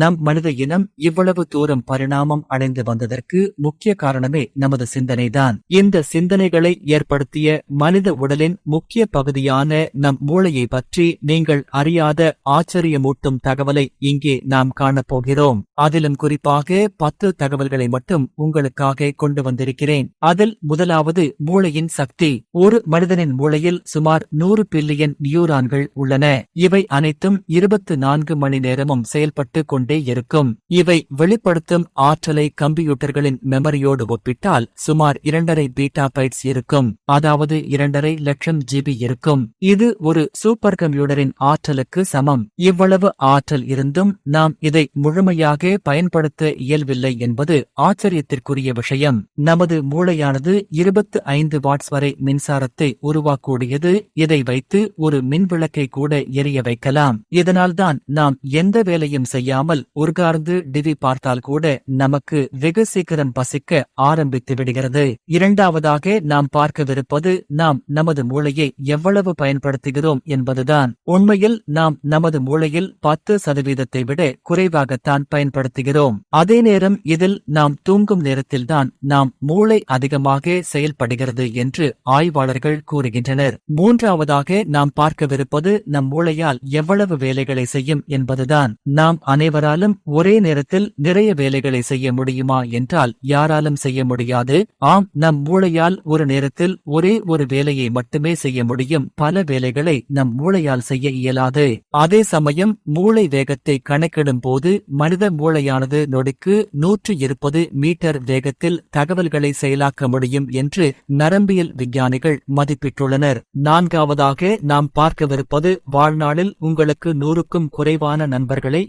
நம் மனித இனம் இவ்வளவு தூரம் பரிணாமம் அடைந்து வந்ததற்கு முக்கிய காரணமே நமது சிந்தனைதான். இந்த சிந்தனைகளை ஏற்படுத்திய மனித உடலின் முக்கிய பகுதியான நம் மூளையை பற்றி நீங்கள் அறியாத ஆச்சரியமூட்டும் தகவலை இங்கே நாம் காணப்போகிறோம். அதிலும் குறிப்பாக பத்து தகவல்களை மட்டும் உங்களுக்காக கொண்டு வந்திருக்கிறேன். அதில் முதலாவது மூளையின் சக்தி. ஒரு மனிதனின் மூளையில் சுமார் நூறு பில்லியன் நியூரான்கள் உள்ளன. இவை அனைத்தும் இருபத்து நான்கு மணி நேரமும் செயல்பட்டு கொண்டு இருக்கும். இவை வெளிப்படுத்தும் ஆற்றலை கம்ப்யூட்டர்களின் மெமரியோடு ஒப்பிட்டால் சுமார் இரண்டரை பீட்டா பைட்ஸ் இருக்கும். அதாவது இரண்டரை லட்சம் ஜிபி இருக்கும். இது ஒரு சூப்பர் கம்ப்யூட்டரின் ஆற்றலுக்கு சமம். இவ்வளவு ஆற்றல் இருந்தும் நாம் இதை முழுமையாக பயன்படுத்த இயல்வில்லை என்பது ஆச்சரியத்திற்குரிய விஷயம். நமது மூளையானது இருபத்து ஐந்து வாட்ஸ் வரை மின்சாரத்தை உருவாக்கூடியது இதை வைத்து ஒரு மின்விளக்கை கூட எரிய வைக்கலாம். இதனால்தான் நாம் எந்த வேலையும் செய்யாமல் உட்கார்ந்து டிவி பார்த்தால் கூட நமக்கு வெகு சீக்கிரம் பசிக்க ஆரம்பித்து விடுகிறது. இரண்டாவதாக நாம் பார்க்கவிருப்பது நாம் நமது மூளையை எவ்வளவு பயன்படுத்துகிறோம் என்பதுதான். உண்மையில் நாம் நமது மூளையில் பத்து சதவீதத்தை விட குறைவாகத்தான் பயன்படுத்துகிறோம். அதே நேரம் இதில் நாம் தூங்கும் நேரத்தில்தான் நாம் மூளை அதிகமாக செயல்படுகிறது என்று ஆய்வாளர்கள் கூறுகின்றனர். மூன்றாவதாக நாம் பார்க்கவிருப்பது நம் மூளையால் எவ்வளவு வேலைகளை செய்யும் என்பதுதான். நாம் அனைவராலும் ஒரே நேரத்தில் நிறைய வேலைகளை செய்ய முடியுமா என்றால் யாராலும் செய்ய முடியாது. ஆம் நம் மூளையால் ஒரு நேரத்தில் ஒரே ஒரு வேலையை மட்டுமே செய்ய முடியும். பல வேலைகளை நம் மூளையால் செய்ய இயலாது. அதே சமயம் மூளை வேகத்தை கணக்கிடும் போது மனித மூளையானது நொடிக்கு நூற்று இருப்பது மீட்டர் வேகத்தில் தகவல்களை செயலாக்க முடியும் என்று நரம்பியல் விஞ்ஞானிகள் மதிப்பிட்டுள்ளனர். நான்காவதாக நாம் பார்க்கவிருப்பது வாழ்நாளில் உங்களுக்கு நூறுக்கும் குறைவான நண்பர்களே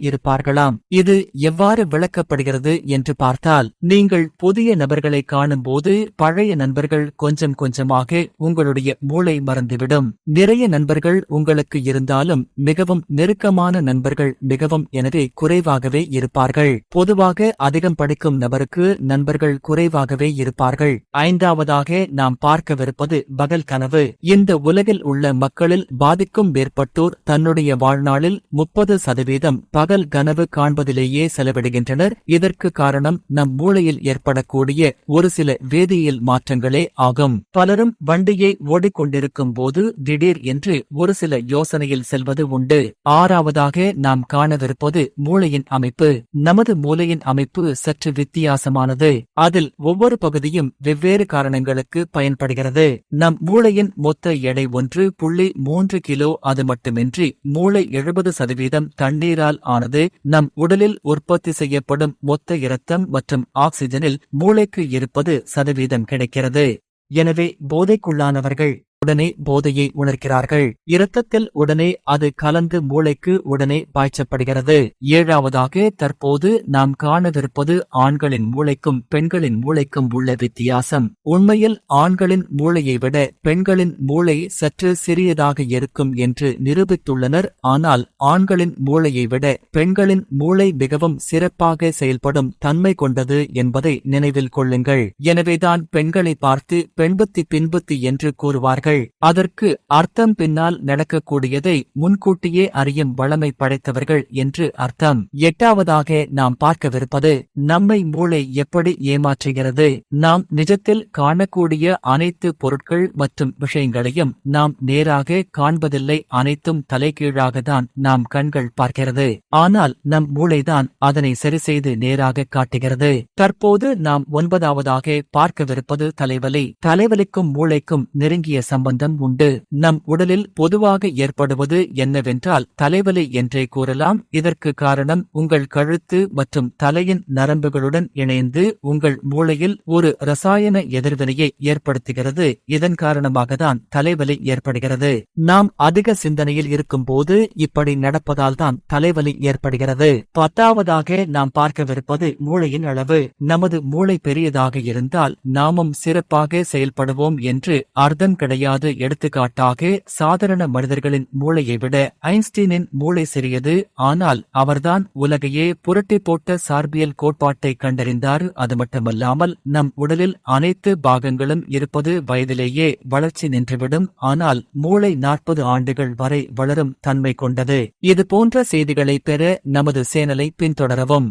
இருப்பார்களாம் இது எவ்வாறு விளக்கப்படுகிறது என்று பார்த்தால் நீங்கள் புதிய நபர்களை காணும்போது பழைய நண்பர்கள் கொஞ்சம் கொஞ்சமாக உங்களுடைய மூளை மறந்துவிடும். நிறைய நண்பர்கள் உங்களுக்கு இருந்தாலும் மிகவும் நெருக்கமான நண்பர்கள் மிகவும் எனவே குறைவாகவே இருப்பார்கள். பொதுவாக அதிகம் படிக்கும் நபருக்கு நண்பர்கள் குறைவாகவே இருப்பார்கள். ஐந்தாவதாக நாம் பார்க்கவிருப்பது பகல் கனவு. இந்த உலகில் உள்ள மக்களில் பாதிக்கும் மேற்பட்டோர் தன்னுடைய வாழ்நாளில் முப்பது சதவீதம் பகல் கனவு காண்பதிலேயே செலவிடுகின்றனர். இதற்கு காரணம் நம் மூளையில் ஏற்படக்கூடிய ஒரு சில வேதியியல் மாற்றங்களே ஆகும். பலரும் வண்டியை ஓடிக்கொண்டிருக்கும் போது திடீர் என்று ஒரு சில யோசனையில் செல்வது உண்டு. ஆறாவதாக நாம் காணவிருப்பது மூளையின் அமைப்பு. நமது மூளையின் அமைப்பு சற்று வித்தியாசமானது. அதில் ஒவ்வொரு பகுதியும் வெவ்வேறு காரணங்களுக்கு பயன்படுகிறது. நம் மூளையின் மொத்த எடை ஒன்று புள்ளி மூன்று கிலோ அது மட்டுமின்றி மூளை எழுபது சதவீதம் தண்ணீரால் ஆனது. நம் உடலில் உற்பத்தி செய்யப்படும் மொத்த இரத்தம் மற்றும் ஆக்சிஜனில் மூளைக்கு இருப்பது சதவீதம் கிடைக்கிறது. எனவே போதைக்குள்ளானவர்கள் உடனே போதையை உணர்கிறார்கள். இரத்தத்தில் உடனே அது கலந்து மூளைக்கு உடனே பாய்ச்சப்படுகிறது. ஏழாவதாக தற்போது நாம் காணவிருப்பது ஆண்களின் மூளைக்கும் பெண்களின் மூளைக்கும் உள்ள வித்தியாசம். உண்மையில் ஆண்களின் மூளையை விட பெண்களின் மூளை சற்று சிறியதாக இருக்கும் என்று நிரூபித்துள்ளனர். ஆனால் ஆண்களின் மூளையை விட பெண்களின் மூளை மிகவும் சிறப்பாக செயல்படும் தன்மை கொண்டது என்பதை நினைவில் கொள்ளுங்கள். எனவேதான் பெண்களை பார்த்து பெண்புத்தி பின்புத்தி என்று கூறுவார்கள். அதற்கு அர்த்தம் பின்னால் நடக்கக்கூடியதை முன்கூட்டியே அறியும் வளமை படைத்தவர்கள் என்று அர்த்தம். எட்டாவதாக நாம் பார்க்கவிருப்பது நம்மை மூளை எப்படி ஏமாற்றுகிறது? நாம் நிஜத்தில் காணக்கூடிய அனைத்து பொருட்கள் மற்றும் விஷயங்களையும் நாம் நேராக காண்பதில்லை அனைத்தும் தலைகீழாகத்தான் நாம் கண்கள் பார்க்கிறது. ஆனால் நம் மூளைதான் அதனை சரி செய்து நேராக காட்டுகிறது. தற்போது நாம் ஒன்பதாவதாக பார்க்கவிருப்பது தலைவலி. தலைவலிக்கும் மூளைக்கும் நெருங்கிய சம்பந்தம் உண்டு. நம் உடலில் பொதுவாக ஏற்படுவது என்னவென்றால் தலைவலி என்றே கூறலாம். இதற்கு காரணம் உங்கள் கழுத்து மற்றும் தலையின் நரம்புகளுடன் இணைந்து உங்கள் மூளையில் ஒரு ரசாயன எதிர்வினையை ஏற்படுத்துகிறது. இதன் காரணமாகத்தான் தலைவலி ஏற்படுகிறது. நாம் அதிக சிந்தனையில் இருக்கும்போது இப்படி நடப்பதால் தான் தலைவலி ஏற்படுகிறது. பத்தாவதாக நாம் பார்க்கவிருப்பது மூளையின் அளவு. நமது மூளை பெரியதாக இருந்தால் நாமும் சிறப்பாக செயல்படுவோம் என்று அர்த்தம் கிடையாது. முடியாத எடுத்துக்காட்டாக சாதாரண மனிதர்களின் மூளையை விட ஐன்ஸ்டீனின் மூளை சிறியது. ஆனால் அவர்தான் உலகையே புரட்டி போட்ட சார்பியல் கோட்பாட்டை கண்டறிந்தார். அது மட்டுமல்லாமல் நம் உடலில் அனைத்து பாகங்களும் இருப்பது வயதிலேயே வளர்ச்சி நின்றுவிடும். ஆனால் மூளை நாற்பது ஆண்டுகள் வரை வளரும் தன்மை கொண்டது. இது போன்ற செய்திகளை பெற நமது சேனலை பின்தொடரவும்.